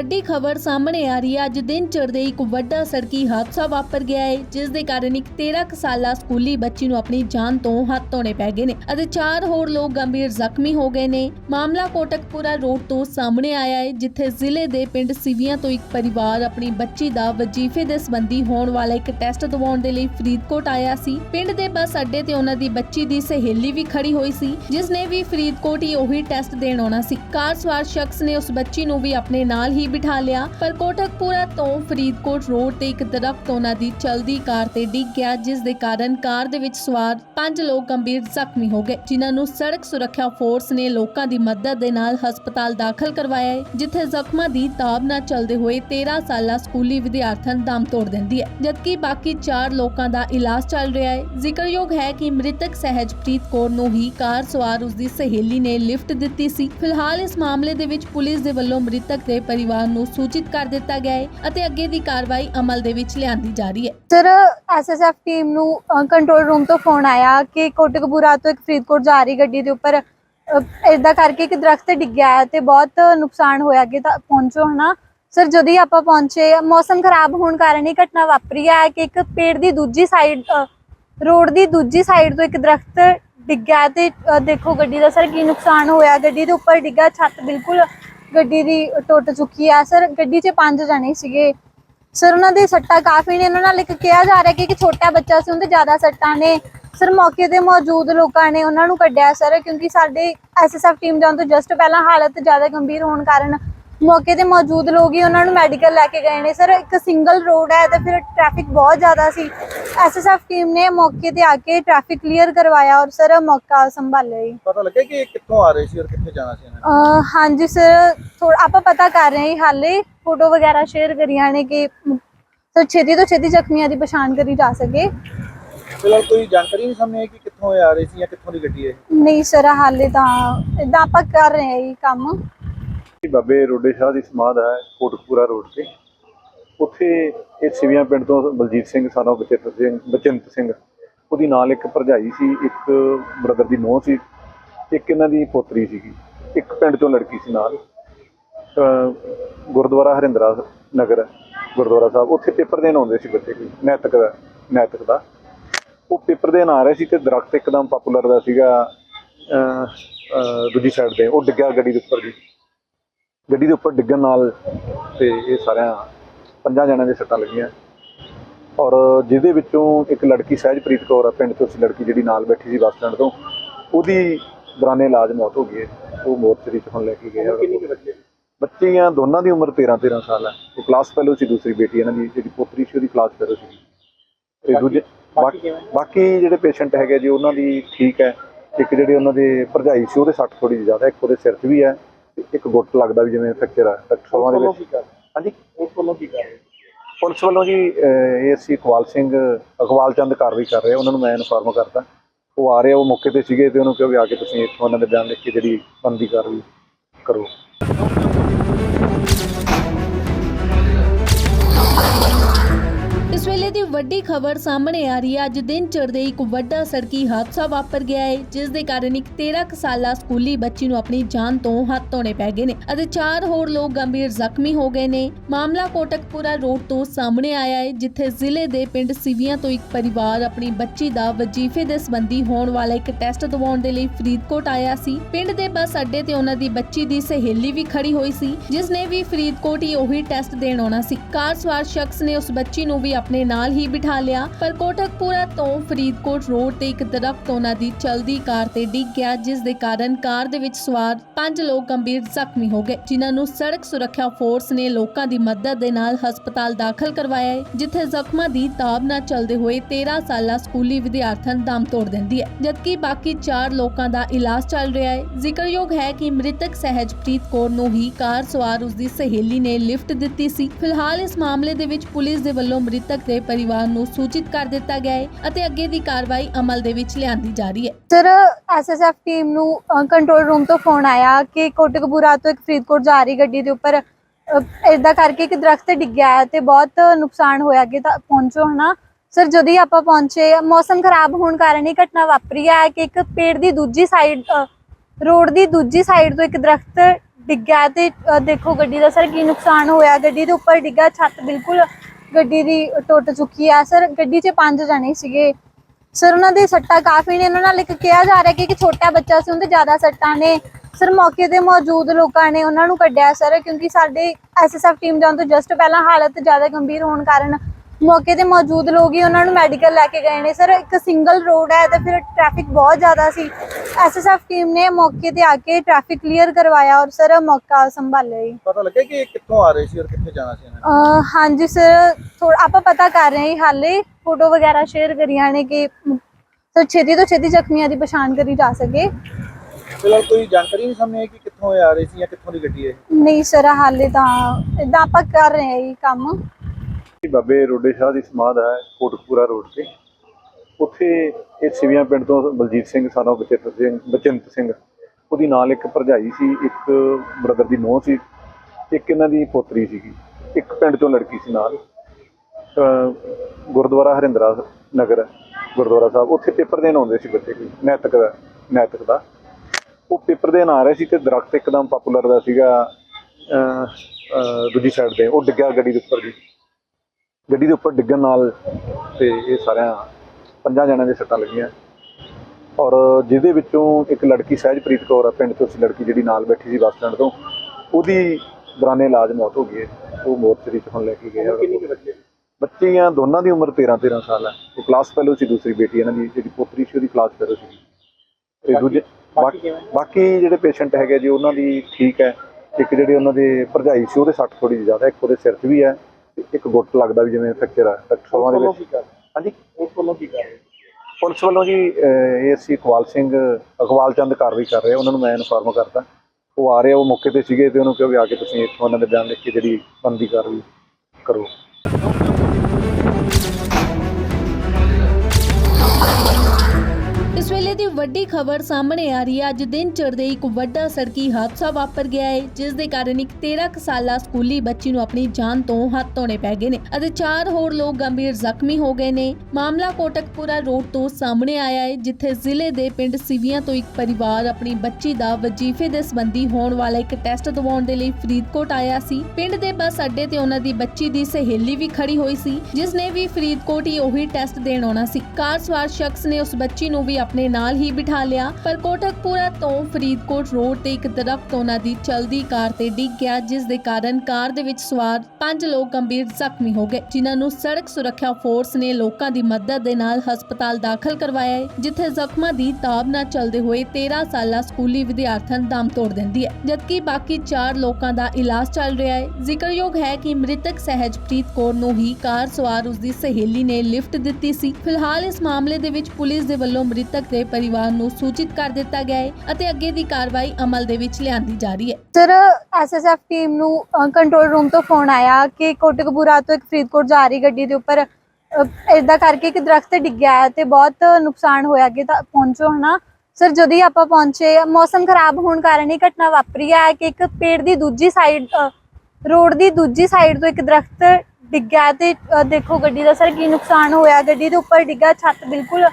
ਵੱਡੀ ਖਬਰ ਸਾਹਮਣੇ ਆ ਰਹੀ ਹੈ। ਅੱਜ ਦਿਨ ਚੜ੍ਹਦੇ ਇੱਕ ਵੱਡਾ ਸੜਕੀ ਹਾਦਸਾ ਵਾਪਰ ਗਿਆ ਹੈ, ਜਿਸ ਦੇ ਕਾਰਨ ਇੱਕ 13 ਸਾਲਾ ਸਕੂਲੀ ਬੱਚੀ ਨੂੰ ਆਪਣੀ ਜਾਨ ਤੋਂ ਹੱਥ ਧੋਣੇ ਪੈ ਗਏ ਨੇ ਅਤੇ ਚਾਰ ਹੋਰ ਲੋਕ ਗੰਭੀਰ ਜ਼ਖਮੀ ਹੋ ਗਏ ਨੇ। ਮਾਮਲਾ ਕੋਟਕਪੂਰਾ ਰੋਡ ਤੋਂ ਸਾਹਮਣੇ ਆਇਆ ਹੈ, ਜਿੱਥੇ ਜ਼ਿਲ੍ਹੇ ਦੇ ਪਿੰਡ ਸਿਵੀਆਂ ਤੋਂ ਇੱਕ ਪਰਿਵਾਰ ਆਪਣੀ ਬੱਚੀ ਦਾ ਵਜੀਫੇ ਦੇ ਸੰਬੰਧੀ ਹੋਣ ਵਾਲਾ ਇੱਕ ਟੈਸਟ ਦਿਵਾਉਣ ਦੇ ਲਈ ਫਰੀਦਕੋਟ ਆਇਆ ਸੀ। ਪਿੰਡ ਦੇ ਬੱਸ ਅੱਡੇ ਤੇ ਉਹਨਾਂ ਦੀ ਬੱਚੀ ਦੀ ਸਹੇਲੀ ਵੀ ਖੜੀ ਹੋਈ ਸੀ, ਜਿਸ ਨੇ ਵੀ ਫਰੀਦਕੋਟ ਹੀ ਉਹੀ ਟੈਸਟ ਦੇਣ ਆਉਣਾ ਸੀ। ਕਾਰ ਸਵਾਰ ਸ਼ਖਸ ਨੇ ਉਸ ਬੱਚੀ ਨੂੰ ਵੀ ਆਪਣੇ ਨਾਲ ਹੀ ਬਿਠਾ ਲਿਆ। ਪਰ ਕੋਟਕਪੂਰਾ ਤੋਂ ਫਰੀਦਕੋਟ ਰੋਡ ਤੇ ਇੱਕ ਦਰਖਤ ਉਹਨਾਂ ਦੀ ਚਲਦੀ ਕਾਰ ਤੇ ਡਿੱਗ ਗਿਆ, ਜਿਸ ਦੇ ਕਾਰਨ ਕਾਰ ਦੇ ਵਿੱਚ ਸਵਾਰ ਪੰਜ ਲੋਕ ਗੰਭੀਰ ਜ਼ਖਮੀ ਹੋ ਗਏ, ਜਿਨ੍ਹਾਂ ਨੂੰ ਸੜਕ ਸੁਰੱਖਿਆ ਫੋਰਸ ਨੇ ਲੋਕਾਂ ਦੀ ਮਦਦ ਦੇ ਨਾਲ ਹਸਪਤਾਲ ਦਾਖਲ ਕਰਵਾਇਆ ਹੈ, ਜਿੱਥੇ ਜ਼ਖਮਾਂ ਦੀ ਤਾਬ ਨਾਲ ਚੱਲਦੇ ਹੋਏ 13 ਸਾਲਾ ਸਕੂਲੀ ਵਿਦਿਆਰਥਣ ਦਮ ਤੋੜ ਦਿੰਦੀ ਹੈ। ਜਦਕਿ ਬਾਕੀ 4 ਲੋਕਾਂ ਦਾ ਇਲਾਜ ਚੱਲ ਰਿਹਾ ਹੈ, ਜ਼ਿਕਰਯੋਗ ਹੈ ਕਿ ਮ੍ਰਿਤਕ ਸਹਿਜਪ੍ਰੀਤ ਕੌਰ ਨੂੰ ਹੀ ਕਾਰ ਸਵਾਰ ਉਸ ਦੀ ਸਹੇਲੀ ਨੇ ਲਿਫਟ ਦਿੱਤੀ ਸੀ। ਫਿਲਹਾਲ ਇਸ ਮਾਮਲੇ ਦੇ ਵਿੱਚ ਪੁਲਿਸ ਦੇ ਵੱਲੋਂ ਮ੍ਰਿਤਕ ਦੇ ਪਰਿਵਾਰ ਨੂੰ ਸੂਚਿਤ ਕਰ ਦਿੱਤਾ ਗਿਆ ਹੈ ਅਤੇ ਅੱਗੇ ਦੀ ਕਾਰਵਾਈ ਅਮਲ ਦੇ ਵਿੱਚ ਲਿਆਂਦੀ ਜਾ ਰਹੀ ਹੈ। ਸਰ ਐਸਐਸਐਫ ਟੀਮ ਨੂੰ ਕੰਟਰੋਲ ਰੂਮ ਤੋਂ ਫੋਨ ਆਇਆ ਕਿ ਕੋਟਕਪੂਰਾ ਤੋਂ ਇੱਕ ਫਰੀਦਕੋਟ ਜਾ ਰਹੀ ਗੱਡੀ ਦੇ ਉੱਪਰ ਇਦਾਂ ਕਰਕੇ ਇੱਕ ਦਰਖਤ ਡਿੱਗਿਆ ਹੈ ਤੇ ਬਹੁਤ ਨੁਕਸਾਨ ਹੋਇਆ ਕਿ ਤਾਂ ਪਹੁੰਚੋ, ਹਨਾ? ਸਰ, ਜਦੋਂ ਹੀ ਆਪਾਂ ਪਹੁੰਚੇ, ਮੌਸਮ ਖਰਾਬ ਹੋਣ ਕਾਰਨ ਇਹ ਘਟਨਾ ਵਾਪਰੀ ਹੈ ਕਿ ਇੱਕ ਪੇੜ ਦੀ ਦੂਜੀ ਸਾਈਡ ਰੋਡ ਦੀ ਦੂਜੀ ਸਾਈਡ ਤੋਂ ਇੱਕ ਦਰਖਤ ਡਿੱਗਿਆ ਤੇ ਦੇਖੋ ਗੱਡੀ ਦਾ ਸਰ ਕੀ ਨੁਕਸਾਨ ਹੋਇਆ, ਗੱਡੀ ਦੇ ਉੱਪਰ ਡਿੱਗਾ ਛੱਤ ਬਿਲਕੁਲ ਗੱਡੀ ਦੀ ਟੁੱਟ ਚੁੱਕੀ ਹੈ ਸਰ, ਗੱਡੀ 'ਚ ਪੰਜ ਜਣੇ ਸੀਗੇ। ਸਰ, ਉਹਨਾਂ ਦੇ ਸੱਟਾਂ ਕਾਫੀ ਨੇ। ਉਹਨਾਂ ਨਾਲ ਇੱਕ ਕਿਹਾ ਜਾ ਰਿਹਾ ਕਿ ਇੱਕ ਛੋਟਾ ਬੱਚਾ ਸੀ, ਉਹਦੇ ਜ਼ਿਆਦਾ ਸੱਟਾਂ ਨੇ। ਸਰ, ਮੌਕੇ ਤੇ ਮੌਜੂਦ ਲੋਕਾਂ ਨੇ ਉਹਨਾਂ ਨੂੰ ਕੱਢਿਆ। ਸਰ, ਕਿਉਂਕਿ ਸਾਡੇ ਐਸਐਸਐਫ ਟੀਮ ਜਾਣ ਤੋਂ ਜਸਟ ਪਹਿਲਾਂ ਹਾਲਤ ਜ਼ਿਆਦਾ ਗੰਭੀਰ ਹੋਣ ਕਾਰਨ ਮੌਕੇ ਤੇ ਮੌਜੂਦ ਲੋਕ ਹੀ ਉਹਨਾਂ ਨੂੰ ਮੈਡੀਕਲ ਲੈ ਕੇ ਗਏ ਨੇ। ਸਰ ਇੱਕ ਸਿੰਗਲ ਰੋਡ ਹੈ ਤੇ ਫਿਰ ਟ੍ਰੈਫਿਕ ਬਹੁਤ ਜ਼ਿਆਦਾ ਸੀ। ਐਸਐਸਐਫ ਟੀਮ ਨੇ ਮੌਕੇ ਤੇ ਆ ਕੇ ਟ੍ਰੈਫਿਕ ਕਲੀਅਰ ਕਰਵਾਇਆ ਔਰ ਸਰ ਮੌਕਾ ਸੰਭਾਲਿਆ ਜੀ। ਪਤਾ ਲੱਗਿਆ ਕਿ ਇਹ ਕਿੱਥੋਂ ਆ ਰਹੇ ਸੀ ਔਰ ਕਿੱਥੇ ਜਾਣਾ ਸੀ ਇਹਨਾਂ ਨੇ? ਹਾਂਜੀ ਸਰ ਥੋੜਾ ਆਪਾਂ ਪਤਾ ਕਰ ਰਹੇ ਹਾਂ ਹਾਲੇ ਫੋਟੋ ਵਗੈਰਾ ਸ਼ੇਅਰ ਕਰੀਆਂ ਨੇ ਕਿ ਸਰ ਛੇਤੀ ਤੋਂ ਛੇਤੀ ਜ਼ਖਮੀਆਂ ਦੀ ਪਛਾਣ ਕਰੀ ਜਾ ਸਕੇ। ਫਿਲਹਾਲ ਕੋਈ ਜਾਣਕਾਰੀ ਨਹੀਂ ਸਾਹਮਣੇ ਆਈ ਕਿ ਕਿੱਥੋਂ ਆ ਰਹੇ ਸੀ ਜਾਂ ਕਿੱਥੋਂ ਦੀ ਗੱਡੀ ਹੈ ਨਹੀਂ ਸਰ ਹਾਲੇ ਤਾਂ ਇਦਾਂ ਆਪਾਂ ਕਰ ਰਹੇ ਹਾਂ ਇਹ ਕੰਮ। ਬਾਬੇ ਰੋਡੇ ਸ਼ਾਹ ਦੀ ਸਮਾਧ ਹੈ, ਕੋਟਕਪੂਰਾ ਰੋਡ ਤੇ। ਉੱਥੇ ਇਹ ਸਿਵੀਆਂ ਪਿੰਡ ਤੋਂ ਬਲਜੀਤ ਸਿੰਘ ਸਾਨੋ ਬਚਿੱਤਰ ਸਿੰਘ, ਬਚਿੰਤ ਸਿੰਘ, ਉਹਦੀ ਨਾਲ ਇੱਕ ਭਰਜਾਈ ਸੀ, ਇੱਕ ਬ੍ਰਦਰ ਦੀ ਨੂੰਹ ਸੀ, ਇੱਕ ਇਹਨਾਂ ਦੀ ਪੋਤਰੀ ਸੀਗੀ। ਇੱਕ ਪਿੰਡ ਤੋਂ ਲੜਕੀ ਸੀ ਨਾਲ। ਗੁਰਦੁਆਰਾ ਹਰਿੰਦਰਾ ਨਗਰ ਗੁਰਦੁਆਰਾ ਸਾਹਿਬ। ਉੱਥੇ ਪੇਪਰ ਦੇਣ ਆਉਂਦੇ ਸੀ ਬੱਚੇ ਕੋਈ, ਨੈਤਿਕ ਦਾ ਨੈਤਿਕ ਦਾ। ਉਹ ਪੇਪਰ ਦੇਣ ਆ ਰਹੇ ਸੀ ਤੇ ਦਰਖਤ ਇੱਕਦਮ ਪਪੂਲਰ ਦਾ ਸੀਗਾ ਦੂਜੀ ਸਾਈਡ ਤੇ, ਉਹ ਡਿੱਗਿਆ ਗੱਡੀ ਦੇ ਉੱਪਰ ਜੀ। ਗੱਡੀ ਦੇ ਉੱਪਰ ਡਿੱਗਣ ਨਾਲ ਤੇ ਇਹ ਸਾਰਿਆਂ ਪੰਜਾਂ ਜਣਿਆਂ ਦੇ ਸੱਟਾਂ ਲੱਗੀਆਂ। ਔਰ ਜਿਹਦੇ ਵਿੱਚੋਂ ਇੱਕ ਲੜਕੀ ਸਹਿਜਪ੍ਰੀਤ ਕੌਰ ਆ ਪਿੰਡ ਤੋਂ ਸੀ ਲੜਕੀ ਜਿਹੜੀ ਨਾਲ ਬੈਠੀ ਸੀ ਬੱਸ ਸਟੈਂਡ ਤੋਂ ਉਹਦੀ ਦੌਰਾਨੇ ਇਲਾਜ ਮੌਤ ਹੋ ਗਈ ਹੈ। ਉਹ ਮੋਰਚਰੀ ਚ ਹੁਣ ਲੈ ਕੇ ਗਏ ਆ। ਬੱਚੀਆਂ ਦੋਨਾਂ ਦੀ ਉਮਰ 13 13 ਸਾਲ ਹੈ ਉਹ ਕਲਾਸ ਫੈਲੋ ਸੀ ਦੂਸਰੀ ਬੇਟੀ ਇਹਨਾਂ ਦੀ ਜਿਹੜੀ ਪੋਤਰੀ ਸੀ ਉਹਦੀ ਕਲਾਸ ਫੈਲੋ ਸੀ। ਤੇ ਦੂਜੇ ਬਾਕੀ ਜਿਹੜੇ ਪੇਸ਼ੈਂਟ ਹੈਗੇ ਜੀ ਉਹਨਾਂ ਦੀ ਠੀਕ ਹੈ। ਇੱਕ ਜਿਹੜੇ ਉਹਨਾਂ ਦੇ ਭਰਜਾਈ ਸੀ ਉਹਦੇ ਸੱਟ ਥੋੜੀ ਜ਼ਿਆਦਾ ਇੱਕ ਉਹਦੇ ਸਿਰ 'ਚ ਵੀ ਹੈ। ਇੱਕ ਗੁੱਟ ਲੱਗਦਾ ਵੀ ਜਿਵੇਂ ਫ੍ਰੈਕਚਰ ਹੈ ਡਾਕਟਰ ਸਾਹਿਬਾਂ ਦੇ ਵਿੱਚ ਹਾਂਜੀ ਉਸ ਵੱਲੋਂ ਕੀ ਕਰ ਰਹੇ ਪੁਲਿਸ ਵੱਲੋਂ ਜੀ ਏਐਸਸੀ ਇਕਬਾਲ ਸਿੰਘ ਇਕਬਾਲ ਚੰਦ ਕਾਰਵਾਈ ਕਰ ਰਹੇ ਆ, ਉਹਨਾਂ ਨੂੰ ਮੈਂ ਇਨਫਾਰਮ ਕਰਤਾ ਉਹ ਆ ਰਹੇ ਆ ਉਹ ਮੌਕੇ ਤੇ ਸੀਗੇ ਤੇ ਉਹਨੂੰ ਕਿਹਾ ਵੀ ਆ ਕੇ ਤੁਸੀਂ ਇੱਥੋਂ ਉਹਨਾਂ ਦੇ ਬਿਆਨ ਲਿਖ ਕੇ ਜਿਹੜੀ ਬਣਦੀ ਕਾਰਵਾਈ ਕਰੋ। ਵੇਲੇ ਦੀ ਵੱਡੀ ਖਬਰ ਸਾਹਮਣੇ ਆ ਰਹੀ ਹੈ। ਅੱਜ ਦਿਨ ਚੜ੍ਹਦੇ ਇੱਕ ਵੱਡਾ ਸੜਕੀ ਹਾਦਸਾ ਵਾਪਰ ਗਿਆ ਹੈ, ਜਿਸ ਦੇ ਕਾਰਨ ਇੱਕ 13 ਸਾਲਾ ਸਕੂਲੀ ਬੱਚੀ ਨੂੰ ਆਪਣੀ ਜਾਨ ਤੋਂ ਹੱਥ ਧੋਣੇ ਪੈ ਗਏ ਨੇ ਅਤੇ ਚਾਰ ਹੋਰ ਲੋਕ ਗੰਭੀਰ ਜ਼ਖਮੀ ਹੋ ਗਏ ਨੇ। ਮਾਮਲਾ ਕੋਟਕਪੂਰਾ ਰੋਡ ਤੋਂ ਸਾਹਮਣੇ ਆਇਆ ਹੈ, ਜਿੱਥੇ ਜ਼ਿਲ੍ਹੇ ਦੇ ਪਿੰਡ ਸਿਵੀਆਂ ਤੋਂ ਇੱਕ ਪਰਿਵਾਰ ਆਪਣੀ ਬੱਚੀ ਦਾ ਵਜੀਫੇ ਦੇ ਸੰਬੰਧੀ ਹੋਣ ਵਾਲਾ ਇੱਕ ਟੈਸਟ ਦਿਵਾਉਣ ਦੇ ਲਈ ਫਰੀਦਕੋਟ ਆਇਆ ਸੀ। ਪਿੰਡ ਦੇ ਬੱਸ ਅੱਡੇ ਤੇ ਉਹਨਾਂ ਦੀ ਬੱਚੀ ਦੀ ਸਹੇਲੀ ਵੀ ਖੜੀ ਹੋਈ ਸੀ, ਜਿਸ ਨੇ ਵੀ ਫਰੀਦਕੋਟ ਹੀ ਉਹੀ ਟੈਸਟ ਦੇਣ ਆਉਣਾ ਸੀ। ਕਾਰ ਸਵਾਰ ਸ਼ਖਸ ਨੇ ਉਸ ਬੱਚੀ ਨੂੰ ਵੀ ਆਪਣੇ ਨਾਲ ਹੀ ਬਿਠਾ ਲਿਆ। ਪਰ ਕੋਟਕਪੂਰਾ ਤੋਂ ਫਰੀਦਕੋਟ ਰੋਡ ਤੇ ਇੱਕ ਦਰਖਤ ਉਹਨਾਂ ਦੀ ਚਲਦੀ ਕਾਰ ਤੇ ਡਿੱਗ ਗਿਆ, ਜਿਸ ਦੇ ਕਾਰਨ ਕਾਰ ਦੇ ਵਿੱਚ ਸਵਾਰ ਪੰਜ ਲੋਕ ਗੰਭੀਰ ਜ਼ਖਮੀ ਹੋ ਗਏ, ਜਿਨ੍ਹਾਂ ਨੂੰ ਸੜਕ ਸੁਰੱਖਿਆ ਫੋਰਸ ਨੇ ਲੋਕਾਂ ਦੀ ਮਦਦ ਦੇ ਨਾਲ ਹਸਪਤਾਲ ਦਾਖਲ ਕਰਵਾਇਆ ਹੈ, ਜਿੱਥੇ ਜ਼ਖਮਾਂ ਦੀ ਤਾਬ ਨਾਲ ਚੱਲਦੇ ਹੋਏ 13 ਸਾਲਾ ਸਕੂਲੀ ਵਿਦਿਆਰਥਣ ਦਮ ਤੋੜ ਦਿੰਦੀ ਹੈ। ਜਦਕਿ ਬਾਕੀ 4 ਲੋਕਾਂ ਦਾ ਇਲਾਜ ਚੱਲ ਰਿਹਾ ਹੈ, ਜ਼ਿਕਰਯੋਗ ਹੈ ਕਿ ਮ੍ਰਿਤਕ ਸਹਿਜਪ੍ਰੀਤ ਕੌਰ ਨੂੰ ਹੀ ਕਾਰ ਸਵਾਰ ਉਸ ਦੀ ਸਹੇਲੀ ਨੇ ਲਿਫਟ ਦਿੱਤੀ ਸੀ। ਫਿਲਹਾਲ ਇਸ ਮਾਮਲੇ ਦੇ ਵਿੱਚ ਪੁਲਿਸ ਦੇ ਵੱਲੋਂ ਮ੍ਰਿਤਕ ਦੇ ਪਰਿਵਾਰ ਨੂੰ ਸੂਚਿਤ ਕਰ ਦਿੱਤਾ ਗਿਆ ਹੈ ਅਤੇ ਅੱਗੇ ਦੀ ਕਾਰਵਾਈ ਅਮਲ ਦੇ ਵਿੱਚ ਲਿਆਂਦੀ ਜਾ ਰਹੀ ਹੈ। ਸਰ ਐਸਐਸਐਫ ਟੀਮ ਨੂੰ ਕੰਟਰੋਲ ਰੂਮ ਤੋਂ ਫੋਨ ਆਇਆ ਕਿ ਕੋਟਕਪੂਰਾ ਤੋਂ ਇੱਕ ਫਰੀਦਕੋਟ ਜਾ ਰਹੀ ਗੱਡੀ ਦੇ ਉੱਪਰ ਇਦਾਂ ਕਰਕੇ ਇੱਕ ਦਰਖਤ ਡਿੱਗਿਆ ਹੈ ਤੇ ਬਹੁਤ ਨੁਕਸਾਨ ਹੋਇਆ ਕਿ ਤਾਂ ਪਹੁੰਚੋ, ਹਨਾ? ਸਰ, ਜਦੋਂ ਹੀ ਆਪਾਂ ਪਹੁੰਚੇ, ਮੌਸਮ ਖਰਾਬ ਹੋਣ ਕਾਰਨ ਇਹ ਘਟਨਾ ਵਾਪਰੀ ਹੈ ਕਿ ਇੱਕ ਪੇੜ ਦੀ ਦੂਜੀ ਸਾਈਡ ਰੋਡ ਦੀ ਦੂਜੀ ਸਾਈਡ ਤੋਂ ਇੱਕ ਦਰਖਤ ਡਿੱਗਿਆ ਤੇ ਦੇਖੋ ਗੱਡੀ ਦਾ ਸਰ ਕੀ ਨੁਕਸਾਨ ਹੋਇਆ, ਗੱਡੀ ਦੇ ਉੱਪਰ ਡਿੱਗਾ ਛੱਤ ਬਿਲਕੁਲ ਗੱਡੀ ਦੀ ਟੁੱਟ ਚੁੱਕੀ ਹੈ ਸਰ, ਗੱਡੀ 'ਚ ਪੰਜ ਜਣੇ ਸੀਗੇ। ਸਰ, ਉਹਨਾਂ ਦੇ ਸੱਟਾਂ ਕਾਫੀ ਨੇ। ਉਹਨਾਂ ਨਾਲ ਇੱਕ ਕਿਹਾ ਜਾ ਰਿਹਾ ਕਿ ਇੱਕ ਛੋਟਾ ਬੱਚਾ ਸੀ, ਉਹਦੇ ਜ਼ਿਆਦਾ ਸੱਟਾਂ ਨੇ। ਸਰ, ਮੌਕੇ ਤੇ ਮੌਜੂਦ ਲੋਕਾਂ ਨੇ ਉਹਨਾਂ ਨੂੰ ਕੱਢਿਆ। ਸਰ, ਕਿਉਂਕਿ ਸਾਡੇ ਐਸਐਸਐਫ ਟੀਮ ਜਾਣ ਤੋਂ ਜਸਟ ਪਹਿਲਾਂ ਹਾਲਤ ਜ਼ਿਆਦਾ ਗੰਭੀਰ ਹੋਣ ਕਾਰਨ ਮੌਕੇ ਤੇ ਮੌਜੂਦ ਲੋਕ ਹੀ ਉਹਨਾਂ ਨੂੰ ਮੈਡੀਕਲ ਲੈ ਕੇ ਗਏ ਨੇ। ਸਰ ਇੱਕ ਸਿੰਗਲ ਰੋਡ ਹੈ ਤੇ ਫਿਰ ਟ੍ਰੈਫਿਕ ਬਹੁਤ ਜ਼ਿਆਦਾ ਸੀ। ਐਸਐਸਐਫ ਟੀਮ ਨੇ ਮੌਕੇ ਤੇ ਆ ਕੇ ਟ੍ਰੈਫਿਕ ਕਲੀਅਰ ਕਰਵਾਇਆ ਔਰ ਸਰ ਮੌਕਾ ਸੰਭਾਲਿਆ ਜੀ। ਪਤਾ ਲੱਗਿਆ ਕਿ ਇਹ ਕਿੱਥੋਂ ਆ ਰਹੇ ਸੀ ਔਰ ਕਿੱਥੇ ਜਾਣਾ ਸੀ ਇਹਨਾਂ ਨੇ? ਹਾਂਜੀ ਸਰ ਥੋੜਾ ਆਪਾਂ ਪਤਾ ਕਰ ਰਹੇ ਹਾਂ ਹਾਲੇ ਫੋਟੋ ਵਗੈਰਾ ਸ਼ੇਅਰ ਕਰੀਆਂ ਨੇ ਕਿ ਸਰ ਛੇਤੀ ਤੋਂ ਛੇਤੀ ਜ਼ਖਮੀਆਂ ਦੀ ਪਛਾਣ ਕਰੀ ਜਾ ਸਕੇ। ਫਿਲਹਾਲ ਕੋਈ ਜਾਣਕਾਰੀ ਨਹੀਂ ਸਾਹਮਣੇ ਆਈ ਕਿ ਕਿੱਥੋਂ ਆ ਰਹੇ ਸੀ ਜਾਂ ਕਿੱਥੋਂ ਦੀ ਗੱਡੀ ਹੈ ਨਹੀਂ ਸਰ ਹਾਲੇ ਤਾਂ ਇਦਾਂ ਆਪਾਂ ਕਰ ਰਹੇ ਹਾਂ ਇਹ ਕੰਮ। ਬਾਬੇ ਰੋਡੇ ਸ਼ਾਹ ਦੀ ਸਮਾਧ ਹੈ, ਕੋਟਕਪੂਰਾ ਰੋਡ ਤੇ। ਉੱਥੇ ਇਹ ਸਿਵੀਆਂ ਪਿੰਡ ਤੋਂ ਬਲਜੀਤ ਸਿੰਘ ਸਾਨੋ ਬਚਿੱਤਰ ਸਿੰਘ, ਬਚਿੰਤ ਸਿੰਘ, ਉਹਦੀ ਨਾਲ ਇੱਕ ਭਰਜਾਈ ਸੀ, ਇੱਕ ਬ੍ਰਦਰ ਦੀ ਨੂੰਹ ਸੀ, ਇੱਕ ਇਹਨਾਂ ਦੀ ਪੋਤਰੀ ਸੀਗੀ, ਇੱਕ ਪਿੰਡ ਤੋਂ ਲੜਕੀ ਸੀ ਨਾਲ। ਗੁਰਦੁਆਰਾ ਹਰਿੰਦਰਾ ਨਗਰ ਗੁਰਦੁਆਰਾ ਸਾਹਿਬ। ਉੱਥੇ ਪੇਪਰ ਦੇਣ ਆਉਂਦੇ ਸੀ ਬੱਚੇ ਕੋਈ, ਨੈਤਿਕ ਦਾ ਨੈਤਿਕ ਦਾ। ਉਹ ਪੇਪਰ ਦੇਣ ਆ ਰਹੇ ਸੀ ਤੇ ਦਰਖਤ ਇੱਕਦਮ ਪਪੂਲਰ ਦਾ ਸੀਗਾ ਦੂਜੀ ਸਾਈਡ ਤੇ, ਉਹ ਡਿੱਗਿਆ ਗੱਡੀ ਦੇ ਉੱਪਰ ਜੀ। ਗੱਡੀ ਦੇ ਉੱਪਰ ਡਿੱਗਣ ਨਾਲ ਤੇ ਇਹ ਸਾਰਿਆਂ ਪੰਜਾਂ ਜਣਿਆਂ ਦੇ ਸੱਟਾਂ ਲੱਗੀਆਂ। ਔਰ ਜਿਹਦੇ ਵਿੱਚੋਂ ਇੱਕ ਲੜਕੀ ਸਹਿਜਪ੍ਰੀਤ ਕੌਰ ਆ ਪਿੰਡ ਤੋਂ ਸੀ ਲੜਕੀ ਜਿਹੜੀ ਨਾਲ ਬੈਠੀ ਸੀ ਬੱਸ ਸਟੈਂਡ ਤੋਂ ਉਹਦੀ ਦੌਰਾਨੇ ਇਲਾਜ ਮੌਤ ਹੋ ਗਈ ਹੈ। ਉਹ ਮੋਰਚਰੀ ਚ ਹੁਣ ਲੈ ਕੇ ਗਏ ਆ। ਬੱਚੀਆਂ ਦੋਨਾਂ ਦੀ ਉਮਰ 13 13 ਸਾਲ ਹੈ ਉਹ ਕਲਾਸ ਫੈਲੋ ਸੀ ਦੂਸਰੀ ਬੇਟੀ ਇਹਨਾਂ ਦੀ ਜਿਹੜੀ ਪੋਤਰੀ ਸੀ ਉਹਦੀ ਕਲਾਸ ਫੈਲੋ ਸੀ। ਤੇ ਦੂਜੇ ਬਾਕੀ ਬਾਕੀ ਜਿਹੜੇ ਪੇਸ਼ੈਂਟ ਹੈਗੇ ਜੀ ਉਹਨਾਂ ਦੀ ਠੀਕ ਹੈ ਇੱਕ ਜਿਹੜੇ ਉਹਨਾਂ ਦੇ ਭਰਜਾਈ ਸੀ ਉਹਦੇ ਸੱਟ ਥੋੜੀ ਜਿਹੀ ਜ਼ਿਆਦਾ ਇੱਕ ਉਹਦੇ ਸਿਰ 'ਚ ਵੀ ਹੈ। ਤੇ ਇੱਕ ਗੁੱਟ ਲੱਗਦਾ ਵੀ ਜਿਵੇਂ ਫ੍ਰੈਕਚਰ ਹੈ ਡਾਕਟਰ ਸਾਹਿਬਾਂ ਦੇ ਵਿੱਚ ਹਾਂਜੀ ਉਸ ਵੱਲੋਂ ਕੀ ਕਰ ਰਹੇ ਪੁਲਿਸ ਵੱਲੋਂ ਜੀ ਏਐਸਸੀ ਇਕਬਾਲ ਸਿੰਘ ਇਕਬਾਲ ਚੰਦ ਕਾਰਵਾਈ ਕਰ ਰਹੇ ਆ, ਉਹਨਾਂ ਨੂੰ ਮੈਂ ਇਨਫਾਰਮ ਕਰਤਾ ਉਹ ਆ ਰਹੇ ਆ, ਉਹ ਮੌਕੇ ਤੇ ਸੀਗੇ ਤੇ ਉਹਨੂੰ ਕਿਹਾ ਵੀ ਆ ਕੇ ਤੁਸੀਂ ਇੱਥੋਂ ਉਹਨਾਂ ਦੇ ਬਿਆਨ ਲਿਖ ਕੇ ਜਿਹੜੀ ਬੰਦੀ ਕਾਰਵਾਈ ਕਰੋ। ਇਸ ਵੇਲੇ ਦੀ ਵੱਡੀ ਖਬਰ ਸਾਹਮਣੇ ਆ ਰਹੀ ਹੈ। ਅੱਜ ਦਿਨ ਚੜ੍ਹਦੇ ਇੱਕ ਵੱਡਾ ਸੜਕੀ ਹਾਦਸਾ ਵਾਪਰ ਗਿਆ ਹੈ, ਜਿਸ ਦੇ ਕਾਰਨ ਇੱਕ 13 ਸਾਲਾ ਸਕੂਲੀ ਬੱਚੀ ਨੂੰ ਆਪਣੀ ਜਾਨ ਤੋਂ ਹੱਥ ਧੋਣੇ ਪੈ ਗਏ ਨੇ ਅਤੇ ਚਾਰ ਹੋਰ ਲੋਕ ਗੰਭੀਰ ਜ਼ਖਮੀ ਹੋ ਗਏ ਨੇ। ਮਾਮਲਾ ਕੋਟਕਪੂਰਾ ਰੋਡ ਤੋਂ ਸਾਹਮਣੇ ਆਇਆ ਹੈ, ਜਿੱਥੇ ਜ਼ਿਲ੍ਹੇ ਦੇ ਪਿੰਡ ਸਿਵੀਆਂ ਤੋਂ ਇੱਕ ਪਰਿਵਾਰ ਆਪਣੀ ਬੱਚੀ ਦਾ ਵਜੀਫੇ ਦੇ ਸੰਬੰਧੀ ਹੋਣ ਵਾਲਾ ਇੱਕ ਟੈਸਟ ਦਿਵਾਉਣ ਦੇ ਲਈ ਫਰੀਦਕੋਟ ਆਇਆ ਸੀ। ਪਿੰਡ ਦੇ ਬੱਸ ਅੱਡੇ ਤੇ ਉਹਨਾਂ ਦੀ ਬੱਚੀ ਦੀ ਸਹੇਲੀ ਵੀ ਖੜੀ ਹੋਈ ਸੀ, ਜਿਸ ਨੇ ਵੀ ਫਰੀਦਕੋਟ ਹੀ ਉਹੀ ਟੈਸਟ ਦੇਣ ਆਉਣਾ ਸੀ। ਕਾਰ ਸਵਾਰ ਸ਼ਖਸ ਨੇ ਉਸ ਬੱਚੀ ਨੂੰ ਵੀ ਆਪਣੇ ਨਾਲ ਹੀ ਬਿਠਾ ਲਿਆ, ਪਰ ਕੋਟਕਪੂਰਾ ਤੋਂ ਫਰੀਦਕੋਟ ਰੋਡ ਤੇ ਇੱਕ ਦਰਖਤ ਉਹਨਾਂ ਦੀ ਚਲਦੀ ਕਾਰ ਤੇ ਡਿੱਗ ਗਿਆ, ਜਿਸ ਦੇ ਕਾਰਨ ਕਾਰ ਦੇ ਵਿੱਚ ਸਵਾਰ ਪੰਜ ਲੋਕ ਗੰਭੀਰ ਜ਼ਖਮੀ ਹੋ ਗਏ, ਜਿਨ੍ਹਾਂ ਨੂੰ ਸੜਕ ਸੁਰੱਖਿਆ ਫੋਰਸ ਨੇ ਲੋਕਾਂ ਦੀ ਮਦਦ ਦੇ ਨਾਲ ਹਸਪਤਾਲ ਦਾਖਲ ਕਰਵਾਇਆ ਹੈ, ਜਿੱਥੇ ਜ਼ਖਮਾਂ ਦੀ ਤਾਬ ਨਾਲ ਚੱਲਦੇ ਹੋਏ 13 ਸਾਲਾ ਸਕੂਲੀ ਵਿਦਿਆਰਥਣ ਦਮ ਤੋੜ ਦਿੰਦੀ ਹੈ, ਜਦਕਿ ਬਾਕੀ 4 ਲੋਕਾਂ ਦਾ ਇਲਾਜ ਚੱਲ ਰਿਹਾ ਹੈ। ਜ਼ਿਕਰਯੋਗ ਹੈ ਕਿ ਮ੍ਰਿਤਕ ਸਹਿਜਪ੍ਰੀਤ ਕੌਰ ਨੂੰ ਹੀ ਕਾਰ ਸਵਾਰ ਉਸ ਦੀ ਸਹੇਲੀ ਨੇ ਲਿਫਟ ਦਿੱਤੀ ਸੀ। ਫਿਲਹਾਲ ਇਸ ਮਾਮਲੇ ਦੇ ਵਿੱਚ ਪੁਲਿਸ ਦੇ ਵੱਲੋਂ ਮ੍ਰਿਤਕ ਦੇ ਪਰਿਵਾਰ ਨੂੰ ਸੂਚਿਤ ਕਰ ਦਿੱਤਾ ਗਿਆ ਹੈ ਅਤੇ ਅੱਗੇ ਦੀ ਕਾਰਵਾਈ ਅਮਲ ਦੇ ਵਿੱਚ ਲਿਆਂਦੀ ਜਾ ਰਹੀ ਹੈ। ਸਰ ਐਸਐਸਐਫ ਟੀਮ ਨੂੰ ਕੰਟਰੋਲ ਰੂਮ ਤੋਂ ਫੋਨ ਆਇਆ ਕਿ ਕੋਟਕਪੂਰਾ ਤੋਂ ਇੱਕ ਫਰੀਦਕੋਟ ਜਾ ਰਹੀ ਗੱਡੀ ਦੇ ਉੱਪਰ ਇਦਾਂ ਕਰਕੇ ਇੱਕ ਦਰਖਤ ਡਿੱਗਿਆ ਹੈ ਤੇ ਬਹੁਤ ਨੁਕਸਾਨ ਹੋਇਆ ਕਿ ਤਾਂ ਪਹੁੰਚੋ, ਹਨਾ? ਸਰ, ਜਦੋਂ ਹੀ ਆਪਾਂ ਪਹੁੰਚੇ, ਮੌਸਮ ਖਰਾਬ ਹੋਣ ਕਾਰਨ ਇਹ ਘਟਨਾ ਵਾਪਰੀ ਹੈ ਕਿ ਇੱਕ ਪੇੜ ਦੀ ਦੂਜੀ ਸਾਈਡ ਰੋਡ ਦੀ ਦੂਜੀ ਸਾਈਡ ਤੋਂ ਇੱਕ ਦਰਖਤ ਡਿੱਗਿਆ ਤੇ ਦੇਖੋ ਗੱਡੀ ਦਾ ਸਰ ਕੀ ਨੁਕਸਾਨ ਹੋਇਆ, ਗੱਡੀ ਦੇ ਉੱਪਰ ਡਿੱਗਾ ਛੱਤ ਬਿਲਕੁਲ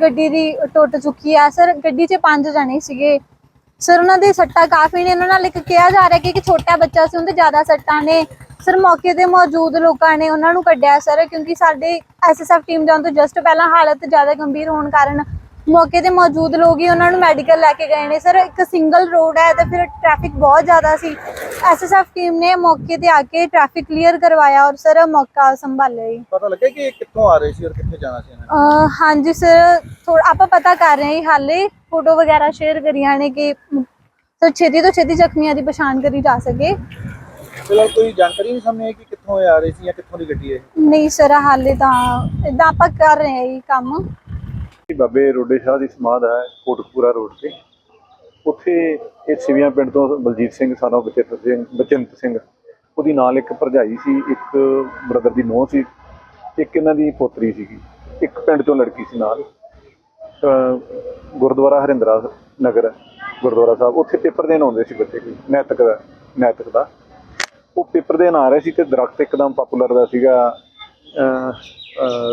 ਗੱਡੀ ਦੀ ਟੁੱਟ ਚੁੱਕੀ ਹੈ ਸਰ, ਗੱਡੀ 'ਚ ਪੰਜ ਜਣੇ ਸੀਗੇ। ਸਰ, ਉਹਨਾਂ ਦੇ ਸੱਟਾਂ ਕਾਫੀ ਨੇ। ਉਹਨਾਂ ਨਾਲ ਇੱਕ ਕਿਹਾ ਜਾ ਰਿਹਾ ਕਿ ਇੱਕ ਛੋਟਾ ਬੱਚਾ ਸੀ, ਉਹਦੇ ਜ਼ਿਆਦਾ ਸੱਟਾਂ ਨੇ। ਸਰ, ਮੌਕੇ ਤੇ ਮੌਜੂਦ ਲੋਕਾਂ ਨੇ ਉਹਨਾਂ ਨੂੰ ਕੱਢਿਆ। ਸਰ, ਕਿਉਂਕਿ ਸਾਡੇ ਐਸਐਸਐਫ ਟੀਮ ਜਾਣ ਤੋਂ ਜਸਟ ਪਹਿਲਾਂ ਹਾਲਤ ਜ਼ਿਆਦਾ ਗੰਭੀਰ ਹੋਣ ਕਾਰਨ ਮੌਕੇ ਤੇ ਮੌਜੂਦ ਲੋਕ ਹੀ ਉਹਨਾਂ ਨੂੰ ਮੈਡੀਕਲ ਲੈ ਕੇ ਗਏ ਨੇ। ਸਰ ਇੱਕ ਸਿੰਗਲ ਰੋਡ ਹੈ ਤੇ ਫਿਰ ਟ੍ਰੈਫਿਕ ਬਹੁਤ ਜ਼ਿਆਦਾ ਸੀ। ਐਸਐਸਐਫ ਟੀਮ ਨੇ ਮੌਕੇ ਤੇ ਆ ਕੇ ਟ੍ਰੈਫਿਕ ਕਲੀਅਰ ਕਰਵਾਇਆ ਔਰ ਸਰ ਮੌਕਾ ਸੰਭਾਲਿਆ ਜੀ ਪਤਾ ਲੱਗਿਆ ਕਿ ਇਹ ਕਿੱਥੋਂ ਆ ਰਹੇ ਸੀ ਔਰ ਕਿੱਥੇ ਜਾਣਾ ਸੀ ਇਹਨਾਂ ਨੇ? ਅਹ ਹਾਂਜੀ ਸਰ ਥੋੜਾ ਆਪਾਂ ਪਤਾ ਕਰ ਰਹੇ ਹਾਂ ਹਾਲੇ। ਫੋਟੋ ਵਗੈਰਾ ਸ਼ੇਅਰ ਕਰੀਆਂ ਨੇ ਕਿ ਸਰ ਛੇਤੀ ਤੋਂ ਛੇਤੀ ਜ਼ਖਮੀਆਂ ਦੀ ਪਛਾਣ ਕਰੀ ਜਾ ਸਕੇ। ਫਿਲਹਾਲ ਕੋਈ ਜਾਣਕਾਰੀ ਨਹੀਂ ਸਾਹਮਣੇ ਆਈ ਕਿ ਕਿੱਥੋਂ ਇਹ ਆ ਰਹੇ ਸੀ ਜਾਂ ਕਿੱਥੋਂ ਦੀ ਗੱਡੀ ਹੈ ਨਹੀਂ ਸਰ ਹਾਲੇ ਤਾਂ ਇਦਾਂ ਆਪਾਂ ਕਰ ਰਹੇ ਹਾਂ ਇਹ ਕੰਮ। ਇਹ ਬਾਬੇ ਰੋਡੇ ਸ਼ਾਹ ਦੀ ਸਮਾਧ ਹੈ, ਕੋਟਕਪੂਰਾ ਰੋਡ ਤੇ। ਉੱਥੇ ਇਹ ਸਿਵਿਆਂ ਪਿੰਡ ਤੋਂ ਬਲਜੀਤ ਸਿੰਘ ਸਾਨੋ ਬਚਿੱਤਰ ਸਿੰਘ, ਬਚਿੰਤ ਸਿੰਘ, ਉਹਦੀ ਨਾਲ ਇੱਕ ਭਰਜਾਈ ਸੀ, ਇੱਕ ਬ੍ਰਦਰ ਦੀ ਨੂੰਹ ਸੀ, ਇੱਕ ਇਹਨਾਂ ਦੀ ਪੋਤਰੀ ਸੀਗੀ। ਇੱਕ ਪਿੰਡ ਤੋਂ ਲੜਕੀ ਸੀ ਨਾਲ। ਗੁਰਦੁਆਰਾ ਹਰਿੰਦਰਾ ਨਗਰ ਗੁਰਦੁਆਰਾ ਸਾਹਿਬ। ਉੱਥੇ ਪੇਪਰ ਦੇਣ ਆਉਂਦੇ ਸੀ ਬੱਚੇ ਕੋਈ, ਨੈਤਿਕ ਦਾ ਨੈਤਿਕ ਦਾ। ਉਹ ਪੇਪਰ ਦੇਣ ਆ ਰਹੇ ਸੀ ਤੇ ਦਰਖਤ ਇੱਕਦਮ ਪਪੂਲਰ ਦਾ ਸੀਗਾ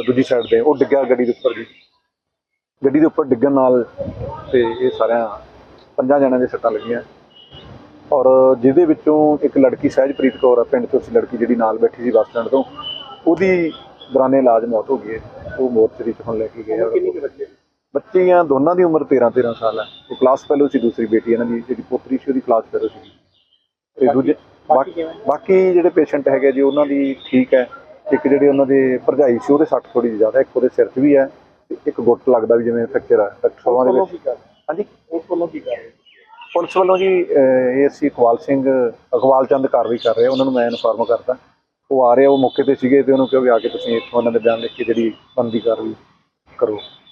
ਦੂਜੀ ਸਾਈਡ ਤੇ। ਉਹ ਡਿੱਗਿਆ ਗੱਡੀ ਦੇ ਉੱਪਰ ਜੀ। ਗੱਡੀ ਦੇ ਉੱਪਰ ਡਿੱਗਣ ਨਾਲ ਤੇ ਇਹ ਸਾਰਿਆਂ ਪੰਜਾਂ ਜਣਿਆਂ ਦੇ ਸੱਟਾਂ ਲੱਗੀਆਂ। ਔਰ ਜਿਹਦੇ ਵਿੱਚੋਂ ਇੱਕ ਲੜਕੀ ਸਹਿਜਪ੍ਰੀਤ ਕੌਰ ਆ ਪਿੰਡ ਤੋਂ ਸੀ ਲੜਕੀ ਜਿਹੜੀ ਨਾਲ ਬੈਠੀ ਸੀ ਬੱਸ ਸਟੈਂਡ ਤੋਂ ਉਹਦੀ ਦੌਰਾਨੇ ਇਲਾਜ ਮੌਤ ਹੋ ਗਈ ਹੈ। ਉਹ ਮੋਰਚਰੀ ਚ ਹੁਣ ਲੈ ਕੇ ਗਏ ਆ। ਕਿੰਨੀ ਕੁ ਬੱਚੇ? ਬੱਚੀਆਂ ਦੋਨਾਂ ਦੀ ਉਮਰ 13 13 ਸਾਲ ਹੈ ਉਹ ਕਲਾਸ ਫੈਲੋ ਸੀ ਦੂਸਰੀ ਬੇਟੀ ਇਹਨਾਂ ਦੀ ਜਿਹੜੀ ਪੋਤਰੀ ਸੀ ਉਹਦੀ ਕਲਾਸ ਫੈਲੋ ਸੀ। ਤੇ ਦੂਜੇ ਬਾਕੀ ਜਿਹੜੇ ਪੇਸ਼ੈਂਟ ਹੈਗੇ ਜੀ ਉਹਨਾਂ ਦੀ ਠੀਕ ਹੈ। ਇੱਕ ਜਿਹੜੇ ਉਹਨਾਂ ਦੇ ਭਰਜਾਈ ਸੀ ਉਹਦੇ ਸੱਟ ਥੋੜੀ ਜ਼ਿਆਦਾ ਇੱਕ ਉਹਦੇ ਸਿਰ 'ਚ ਵੀ ਹੈ। ਇੱਕ ਗੁੱਟ ਲੱਗਦਾ ਵੀ ਜਿਵੇਂ ਫ੍ਰੈਕਚਰ ਹੈ ਡਾਕਟਰ ਦੇ ਵਿੱਚ। ਹਾਂਜੀ ਉਸ ਵੱਲੋਂ ਕੀ ਕਰ ਰਹੇ ਪੁਲਿਸ ਵੱਲੋਂ ਜੀ ਏਐਸਸੀ ਇਕਬਾਲ ਸਿੰਘ ਇਕਬਾਲ ਚੰਦ ਕਾਰਵਾਈ ਕਰ ਰਹੇ ਆ, ਉਹਨਾਂ ਨੂੰ ਮੈਂ ਇਨਫੋਰਮ ਕਰਤਾ ਉਹ ਆ ਰਹੇ ਆ, ਉਹ ਮੌਕੇ ਤੇ ਸੀਗੇ ਤੇ ਉਹਨੂੰ ਕਿਹਾ ਵੀ ਆ ਕੇ ਤੁਸੀਂ ਇੱਥੋਂ ਉਹਨਾਂ ਦੇ ਬਿਆਨ ਲਿਖ ਕੇ ਜਿਹੜੀ ਬਣਦੀ ਕਾਰਵਾਈ ਕਰੋ।